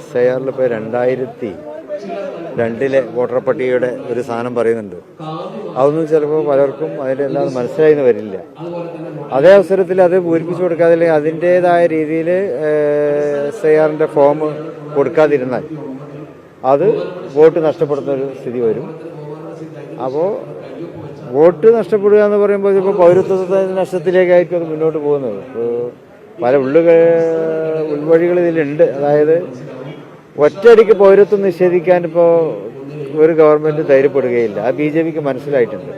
S I ആറിൽ ഇപ്പോൾ രണ്ടായിരത്തി രണ്ടിലെ വോട്ടർ പട്ടികയുടെ ഒരു സാധനം പറയുന്നുണ്ട്. അതൊന്നും ചിലപ്പോൾ പലർക്കും അതിന്റെ എല്ലാം മനസ്സിലായിന്ന് വരില്ല. അതേ അവസരത്തിൽ അത് പൂരിപ്പിച്ചു കൊടുക്കാതെ അല്ലെങ്കിൽ അതിന്റേതായ രീതിയിൽ എസ് ഐ ആറിന്റെ ഫോം കൊടുക്കാതിരുന്നാൽ അത് വോട്ട് നഷ്ടപ്പെടുന്ന ഒരു സ്ഥിതി വരും. അപ്പോൾ വോട്ട് നഷ്ടപ്പെടുക എന്ന് പറയുമ്പോൾ ഇപ്പോൾ പൗരത്വ നഷ്ടത്തിലേക്കായിരിക്കും അത് മുന്നോട്ട് പോകുന്നത്. ഇപ്പോൾ പല ഉള്ളുകൾ ഉൾവഴികൾ ഇതിലുണ്ട്. അതായത് ഒറ്റയടിക്ക് പൗരത്വം നിഷേധിക്കാൻ ഇപ്പോൾ ഒരു ഗവൺമെന്റ് ധൈര്യപ്പെടുകയില്ല. ആ ബി ജെ പിക്ക് മനസ്സിലായിട്ടുണ്ട്.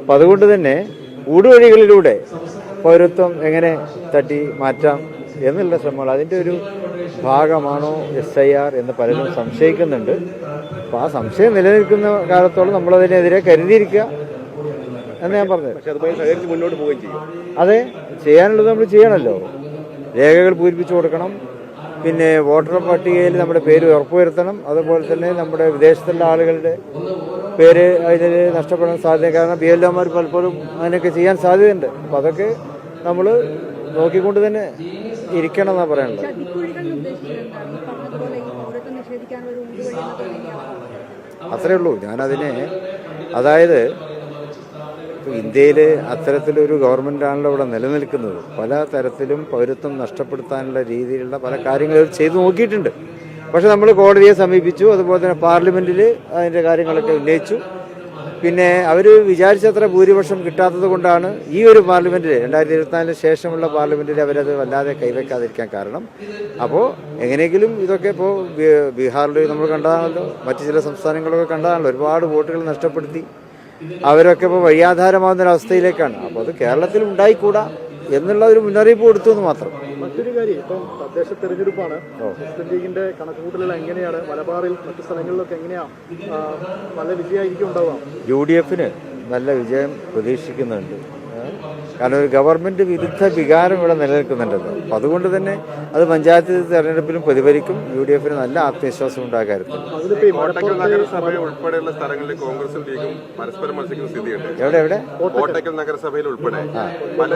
അപ്പം അതുകൊണ്ട് തന്നെ ഊടുവഴികളിലൂടെ പൗരത്വം എങ്ങനെ തട്ടി മാറ്റാം എന്നുള്ള ശ്രമങ്ങൾ അതിന്റെ ഒരു ഭാഗമാണോ എസ് ഐ ആർ എന്ന് പലരും സംശയിക്കുന്നുണ്ട്. അപ്പോൾ ആ സംശയം നിലനിൽക്കുന്ന കാലത്തോളം നമ്മളതിനെതിരെ കരുതിയിരിക്കുക എന്ന് ഞാൻ പറഞ്ഞത്. അതെ ചെയ്യാനുള്ളത് നമ്മൾ ചെയ്യണമല്ലോ രേഖകൾ പൂരിപ്പിച്ചു കൊടുക്കണം. പിന്നെ വോട്ടർ പട്ടികയിൽ നമ്മുടെ പേര് ഉറപ്പുവരുത്തണം. അതുപോലെ തന്നെ നമ്മുടെ വിദേശത്തുള്ള ആളുകളുടെ പേര് അതിൽ നഷ്ടപ്പെടാൻ സാധ്യത. കാരണം ബി എൽ ഒമാർ പലപ്പോഴും അങ്ങനെയൊക്കെ ചെയ്യാൻ സാധ്യതയുണ്ട്. അപ്പോൾ അതൊക്കെ നമ്മൾ നോക്കിക്കൊണ്ട് തന്നെ ഇരിക്കണം എന്നാണ് പറയേണ്ടത് അത്രയേ ഉള്ളൂ. ഞാനതിനെ അതായത് ഇപ്പോൾ ഇന്ത്യയിൽ അത്തരത്തിലൊരു ഗവൺമെന്റാണല്ലോ ഇവിടെ നിലനിൽക്കുന്നത്. പല തരത്തിലും പൗരത്വം നഷ്ടപ്പെടുത്താനുള്ള രീതിയിലുള്ള പല കാര്യങ്ങളും ചെയ്തു നോക്കിയിട്ടുണ്ട്. പക്ഷെ നമ്മൾ കോടതിയെ സമീപിച്ചു അതുപോലെ തന്നെ പാർലമെന്റിൽ അതിന്റെ കാര്യങ്ങളൊക്കെ ഉന്നയിച്ചു. പിന്നെ അവർ വിചാരിച്ചത്ര ഭൂരിപക്ഷം കിട്ടാത്തത് കൊണ്ടാണ് ഈ ഒരു പാർലമെന്റിൽ രണ്ടായിരത്തി ഇരുപത്തിനാലിന് ശേഷമുള്ള പാർലമെന്റിൽ അവരത് വല്ലാതെ കൈവയ്ക്കാതിരിക്കാൻ കാരണം. അപ്പോൾ എങ്ങനെയെങ്കിലും ഇതൊക്കെ ഇപ്പോൾ ബീഹാറിൽ നമ്മൾ കണ്ടതാണല്ലോ. മറ്റു ചില സംസ്ഥാനങ്ങളൊക്കെ കണ്ടതാണല്ലോ. ഒരുപാട് വോട്ടുകൾ നഷ്ടപ്പെടുത്തി. അവരൊക്കെ ഇപ്പോൾ വഴിയാധാരമാകുന്ന ഒരു അവസ്ഥയിലേക്കാണ്. അപ്പോൾ അത് കേരളത്തിൽ ഉണ്ടായിക്കൂടാ എന്നുള്ള ഒരു മുന്നറിയിപ്പ് കൊടുത്തു എന്ന് മാത്രം. മറ്റൊരു കാര്യം ഇപ്പം തദ്ദേശ തെരഞ്ഞെടുപ്പാണ്. മുസ്ലിം ലീഗിന്റെ കണക്കുകൂട്ടലുകൾ എങ്ങനെയാണ്? മലബാറിൽ മറ്റു സ്ഥലങ്ങളിലൊക്കെ എങ്ങനെയാ? നല്ല വിജയമായിരിക്കും ഉണ്ടാവാം യു ഡി എഫിന് നല്ല വിജയം പ്രതീക്ഷിക്കുന്നുണ്ട്? കാരണം ഒരു ഗവൺമെന്റ് വിരുദ്ധ വികാരം ഇവിടെ നിലനിൽക്കുന്നുണ്ടല്ലോ അപ്പം അതുകൊണ്ട് തന്നെ അത് പഞ്ചായത്ത് തെരഞ്ഞെടുപ്പിലും പ്രതിഫലിക്കും യു ഡി എഫിന് നല്ല ആത്മവിശ്വാസം മലപ്പുറത്ത് ഉൾപ്പെടെയുള്ള സ്ഥലങ്ങളിൽ കോൺഗ്രസും ലീഗും പരസ്പരം മത്സരിക്കുന്ന സ്ഥിതിയുണ്ട്. എവിടെ എവിടെ? കോട്ടക്കൽ നഗരസഭയിൽ ഉൾപ്പെടെ. പല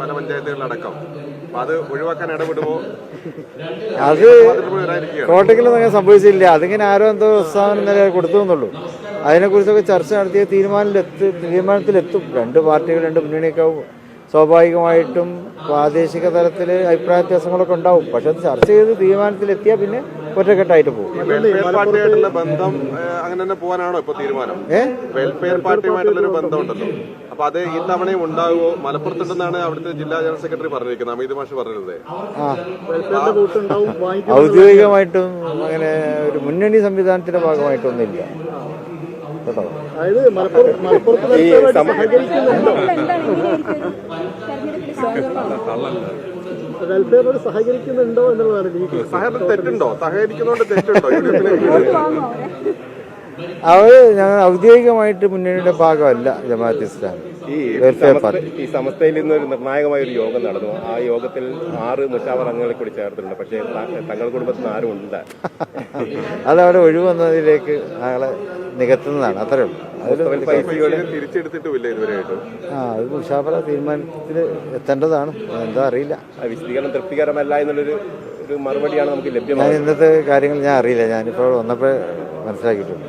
പല പഞ്ചായത്തുകളിലടക്കം. അത് ഒഴിവാക്കാൻ ഇടപെടുമോ അത് കോട്ടയ്ക്കലൊന്നും അങ്ങനെ സംഭവിച്ചില്ല. അതിങ്ങനെ ആരോ എന്തോ പ്രസ്താവന നില കൊടുത്തു എന്നുള്ളൂ. അതിനെക്കുറിച്ചൊക്കെ ചർച്ച നടത്തിയ തീരുമാനത്തിലെത്തും തീരുമാനത്തിലെത്തും. രണ്ട് പാർട്ടികൾ രണ്ട് മുന്നണിയൊക്കെ ആവും. സ്വാഭാവികമായിട്ടും പ്രാദേശിക തലത്തിൽ അഭിപ്രായ വ്യത്യാസങ്ങളൊക്കെ ഉണ്ടാവും. പക്ഷെ അത് ചർച്ച ചെയ്ത് തീരുമാനത്തിലെത്തിയാൽ പിന്നെ ഒറ്റക്കെട്ടായിട്ട് പോകും. ബന്ധം അങ്ങനെ തന്നെ പോകാനാണോ ഇപ്പൊ തീരുമാനം? വെൽഫെയർ പാർട്ടിയുമായിട്ടുള്ള ഒരു ബന്ധം ഉണ്ടല്ലോ അപ്പൊ അത് ഈ തവണയും ഉണ്ടാവുമോ? മലപ്പുറത്തുണ്ടെന്നാണ് അവിടുത്തെ ജില്ലാ ജനറൽ സെക്രട്ടറി പറഞ്ഞിരിക്കുന്നത്. അമിത് മാഷ് പറഞ്ഞിരുന്നത്. ഔദ്യോഗികമായിട്ടും അങ്ങനെ ഒരു മുന്നണി സംവിധാനത്തിന്റെ ഭാഗമായിട്ടൊന്നുമില്ല. കേട്ടോ. സഹകരിക്കുന്നുണ്ടോ? എന്നുള്ളതാണ് സഹകരണം തെറ്റുണ്ടോ? സഹകരിക്കുന്നതുകൊണ്ട് തെറ്റുണ്ടോ? അവർ ഞങ്ങൾ ഔദ്യോഗികമായിട്ട് മുന്നണിയുടെ ഭാഗമല്ല ജമാഅത്ത് ഇസ്ലാം ഈ സമസ്തയിൽ നിന്ന് ഒരു നിർണായകമായ ഒരു യോഗം നടന്നു. ആ യോഗത്തിൽ ആറ് മുഷാവർ അംഗങ്ങളെ കൂടി ചേർത്തിട്ടുണ്ട്. പക്ഷേ തങ്ങൾ തങ്ങളുടെ കുടുംബത്തിൽ നിന്ന് ആരും ഉണ്ട്. അതവിടെ ഒഴിവന്നതിലേക്ക് ആളെ നികത്തുന്നതാണ്. അത്രേ ഉള്ളൂ. തിരിച്ചെടുത്തിട്ടുമില്ല ഇതുവരെയായിട്ടും. ആ അത് മുഷാഫറ തീരുമാനത്തിൽ എത്തേണ്ടതാണ്. എന്താ അറിയില്ല. വിശദീകരണം തൃപ്തികരമല്ല എന്നുള്ളൊരു ഒരു മറുപടിയാണ് നമുക്ക് ലഭ്യമായത് ഇന്നത്തെ കാര്യങ്ങൾ ഞാൻ അറിയില്ല. ഞാനിപ്പോൾ വന്നപ്പോൾ മനസ്സിലാക്കിയിട്ടുണ്ട്.